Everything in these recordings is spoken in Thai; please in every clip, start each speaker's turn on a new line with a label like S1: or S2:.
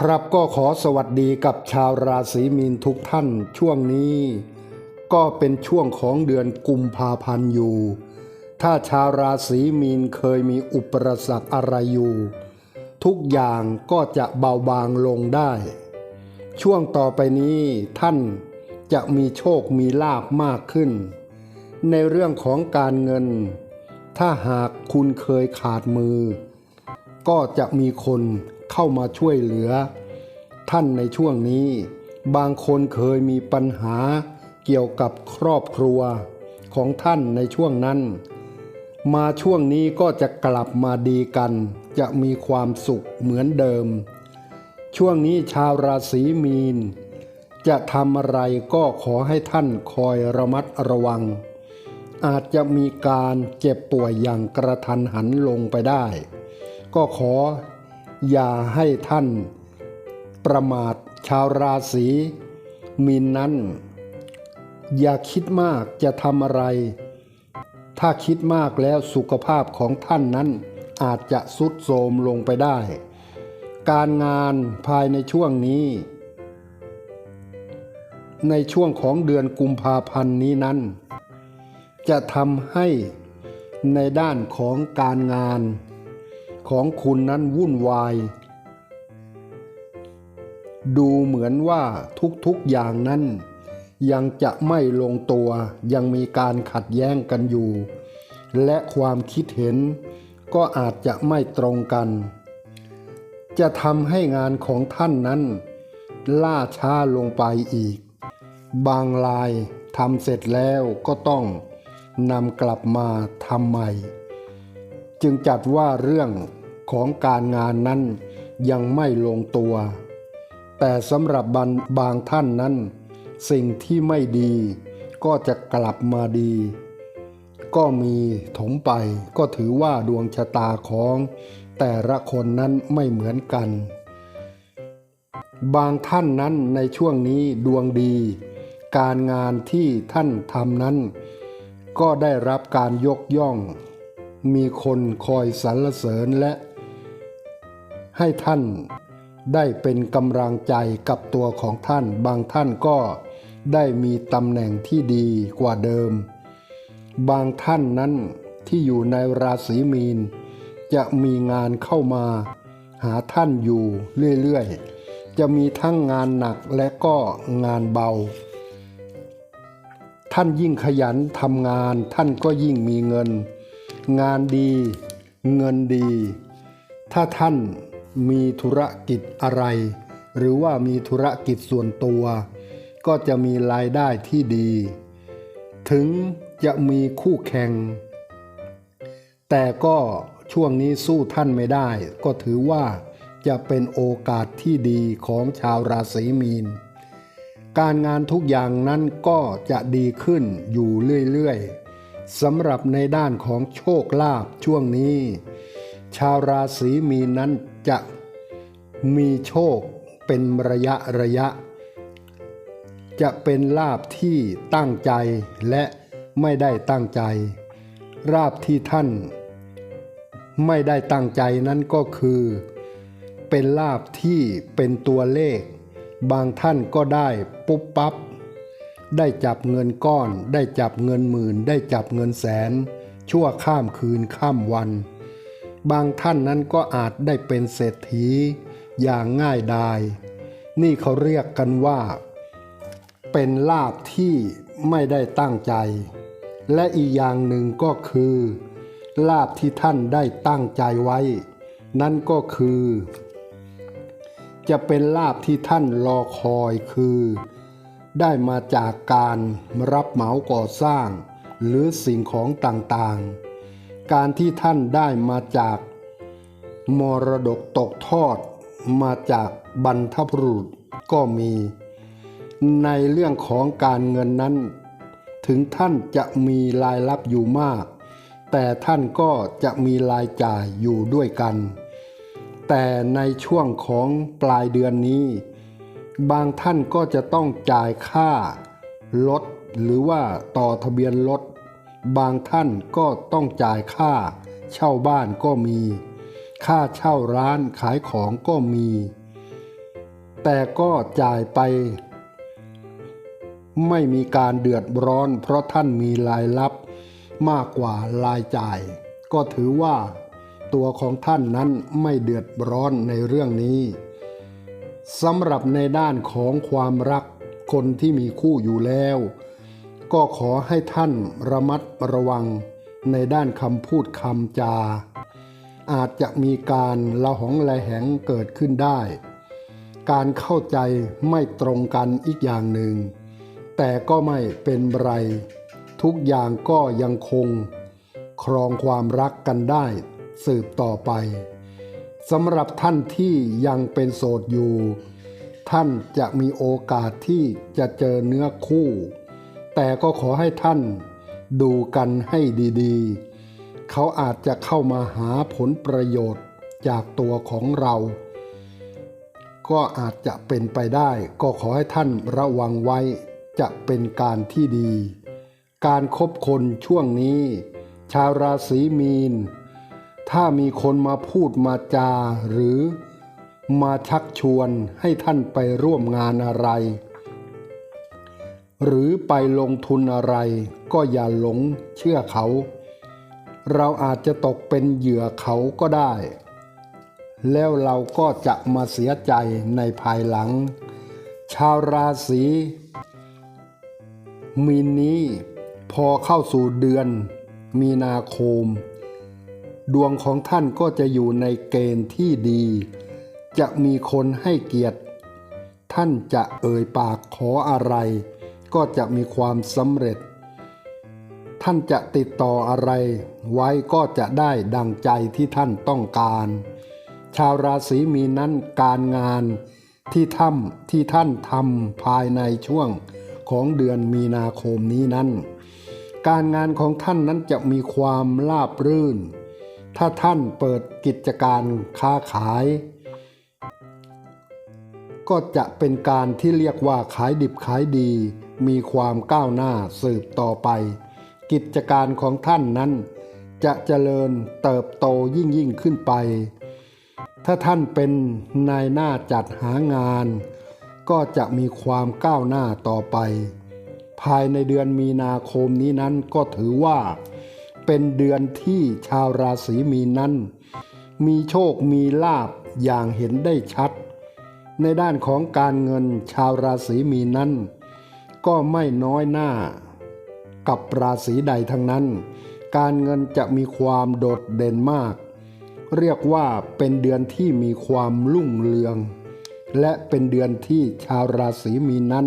S1: ครับก็ขอสวัสดีกับชาวราศีมีนทุกท่านช่วงนี้ ก็เป็นช่วงของเดือนกุมภาพันธ์อยู่ ถ้าชาวราศีมีนเคยมีอุปสรรคอะไรอยู่ ทุกอย่างก็จะเบาบางลงได้ ช่วงต่อไปนี้ท่านจะมีโชคมีลาบมากขึ้น ในเรื่องของการเงิน ถ้าหากคุณเคยขาดมือ ก็จะมีคน เข้ามาช่วยเหลือ ท่านในช่วงนี้ บางคนเคยมีปัญหาเกี่ยวกับครอบครัวของท่านในช่วงนั้น มาช่วงนี้ก็จะกลับมาดีกัน จะมีความสุขเหมือนเดิม ช่วงนี้ชาวราศีมีน จะทำอะไรก็ขอให้ท่านคอยระมัดระวัง อาจจะมีการเจ็บป่วยอย่างกระทันหันลงไปได้ ก็ขอ อย่าให้ท่าน ประมาทชาวราศีมีนนั้น อย่าคิดมากจะทำอะไร ถ้าคิดมากแล้วสุขภาพของท่านนั้นอาจจะสุดโทรมลงไปได้ การงานภายในช่วงนี้ ในช่วงของเดือนกุมภาพันธ์นี้นั้น จะทำให้ในด้านของการงาน ของคุณนั้นวุ่นวาย ดูเหมือนว่าทุกๆอย่างนั้น ยังจะไม่ลงตัวยังมีการขัดแย้งกันอยู่ และความคิดเห็นก็อาจจะไม่ตรงกัน จะทำให้งานของท่านนั้น ล่าช้าลงไปอีก บางลายทำเสร็จแล้วก็ต้องนำกลับมาทำใหม่ จึงจัดว่าเรื่องของการงานนั้นยังไม่ลงตัว แต่สำหรับบางบางท่านนั้น สิ่งที่ไม่ดีก็จะกลับมาดี ก็มีถมไปก็ถือว่าดวงชะตาของแต่ละคนนั้นไม่เหมือนกัน บางท่านนั้นในช่วงนี้ดวงดี การงานที่ท่านทำนั้น ก็ได้รับการยกย่อง มีคนคอยสรรเสริญและ ให้ท่านได้เป็นกำลังใจกับตัวของท่าน บางท่านก็ได้มีตำแหน่งที่ดีกว่าเดิม บางท่านนั้นที่อยู่ในราศีมีน จะมีงานเข้ามา หาท่านอยู่เรื่อยๆ จะมีทั้งงานหนักและก็งานเบา ท่านยิ่งขยันทำงานท่านก็ยิ่งมีเงิน งานดี เงินดี ถ้าท่านมีธุรกิจอะไร หรือว่ามีธุรกิจส่วนตัว ก็จะมีรายได้ที่ดี ถึงจะมีคู่แข่ง แต่ก็ช่วงนี้สู้ท่านไม่ได้ ก็ถือว่าจะเป็นโอกาสที่ดีของชาวราศีมีน การงานทุกอย่างนั้นก็จะดีขึ้นอยู่เรื่อยๆ สำหรับในด้านของโชคลาภช่วงนี้ ชาวราศีมีนนั้นจะมีโชคเป็นระยะระยะ จะเป็นลาบที่ตั้งใจและไม่ได้ตั้งใจลาบที่ท่าน ไม่ได้ตั้งใจนั้นก็คือ เป็นลาบที่เป็นตัวเลข บางท่านก็ได้ปุ๊บปับ๊บ ได้จับเงินก้อน ได้จับเงินหมื่น ได้จับเงินแสน ชั่วข้ามคืนข้ามวัน บางท่านนั้นก็อาจได้เป็นเศรษฐี อย่างง่ายดาย นี่เขาเรียกกันว่า เป็นลาบที่ไม่ได้ตั้งใจ และอีกอย่างหนึ่งก็คือ ลาบที่ท่านได้ตั้งใจไว้ นั่นก็คือ จะเป็นลาบที่ท่านรอคอยคือ ได้มาจากการรับเหมาก่อสร้าง หรือสิ่งของต่างๆ การที่ท่านได้มาจาก มรดกตกทอด มาจากบรรพบุรุษก็มี ในเรื่องของการเงินนั้น ถึงท่านจะมีรายรับอยู่มาก แต่ท่านก็จะมีรายจ่ายอยู่ด้วยกัน แต่ในช่วงของปลายเดือนนี้ บางท่านก็จะต้องจ่ายค่ารถหรือว่าต่อทะเบียนรถ บางท่านก็ต้องจ่ายค่า เช่าบ้านก็มี ค่าเช่าร้านขายของก็มี แต่ก็จ่ายไป ไม่มีการเดือดร้อน เพราะท่านมีรายรับมากกว่ารายจ่าย ก็ถือว่า ตัวของท่านนั้นไม่เดือดร้อนในเรื่องนี้ สำหรับในด้านของความรักคนที่มีคู่อยู่แล้ว ก็ขอให้ท่านระมัดระวังในด้านคำพูดคำจา อาจจะมีการละหองละแหงเกิดขึ้นได้ การเข้าใจไม่ตรงกันอีกอย่างหนึ่ง แต่ก็ไม่เป็นไร ทุกอย่างก็ยังคง ครองความรักกันได้สืบต่อไป สำหรับท่านที่ยังเป็นโสดอยู่ ท่านจะมีโอกาสที่จะเจอเนื้อคู่ แต่ก็ขอให้ท่านดูกันให้ดีๆ เขาอาจจะเข้ามาหาผลประโยชน์จากตัวของเรา ก็อาจจะเป็นไปได้ ก็ขอให้ท่านระวังไว้จะเป็นการที่ดี การคบคนช่วงนี้ ชาวราศีมีน ถ้ามีคนมาพูดมาจาหรือมาชักชวนให้ท่านไปร่วมงานอะไร หรือไปลงทุนอะไรก็อย่าหลงเชื่อเขา เราอาจจะตกเป็นเหยื่อเขาก็ได้ แล้วเราก็จะมาเสียใจในภายหลัง ชาวราศีมีนนี้พอเข้าสู่เดือนมีนาคม ดวงของท่านก็จะอยู่ในเกณฑ์ที่ดี จะมีคนให้เกียรติ ท่านจะเอ่ยปากขออะไร ก็จะมีความสำเร็จ ท่านจะติดต่ออะไร ไว้ก็จะได้ดังใจที่ท่านต้องการ ชาวราศีมีนั้นการงานที่ทำที่ท่านทำภายในช่วงของเดือนมีนาคมนี้นั้น การงานของท่านนั้นจะมีความราบรื่น ถ้าท่านเปิดกิจการค้าขาย ก็จะเป็นการที่เรียกว่าขายดิบขายดี มีความก้าวหน้าสืบต่อไป กิจการของท่านนั้น จะเจริญเติบโตยิ่งยิ่งขึ้นไป ถ้าท่านเป็นนายหน้าจัดหางาน ก็จะมีความก้าวหน้าต่อไป ภายในเดือนมีนาคมนี้นั้นก็ถือว่า เป็นเดือนที่ชาวราศีมีนนั้น มีโชคมีลาบอย่างเห็นได้ชัด ในด้านของการเงินชาวราศีมีนนั้น ก็ไม่น้อยหน้า กับราศีใดทั้งนั้น การเงินจะมีความโดดเด่นมาก เรียกว่าเป็นเดือนที่มีความรุ่งเรือง และเป็นเดือนที่ชาวราศีมีนนั้น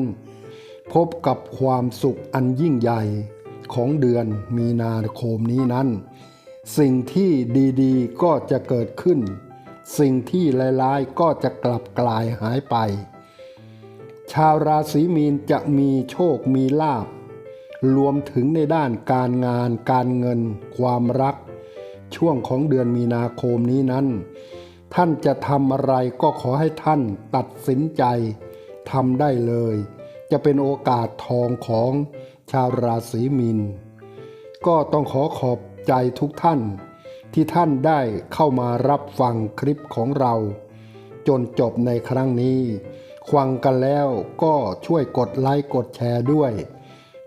S1: พบกับความสุขอันยิ่งใหญ่ ของเดือนมีนาคมนี้นั้น สิ่งที่ดีๆก็จะเกิดขึ้น สิ่งที่ร้ายๆก็จะกลับกลายหายไป ชาวราศีมีนจะมีโชคมีลาภรวมถึงในด้านการงาน การเงิน ความรัก ช่วงของเดือนมีนาคมนี้นั้น ท่านจะทำอะไรก็ขอให้ท่านตัดสินใจทำได้เลย จะเป็นโอกาสทองของ ชาวราศีมีน ก็ต้องขอขอบใจทุกท่าน ที่ท่านได้เข้ามารับฟังคลิปของเรา จนจบในครั้งนี้ฟังกันแล้วก็ช่วยกดไลค์กดแชร์ด้วย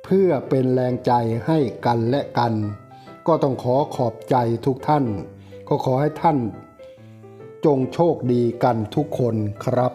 S1: เพื่อเป็นแรงใจให้กันและกัน ก็ต้องขอขอบใจทุกท่าน ก็ขอให้ท่าน จงโชคดีกันทุกคนครับ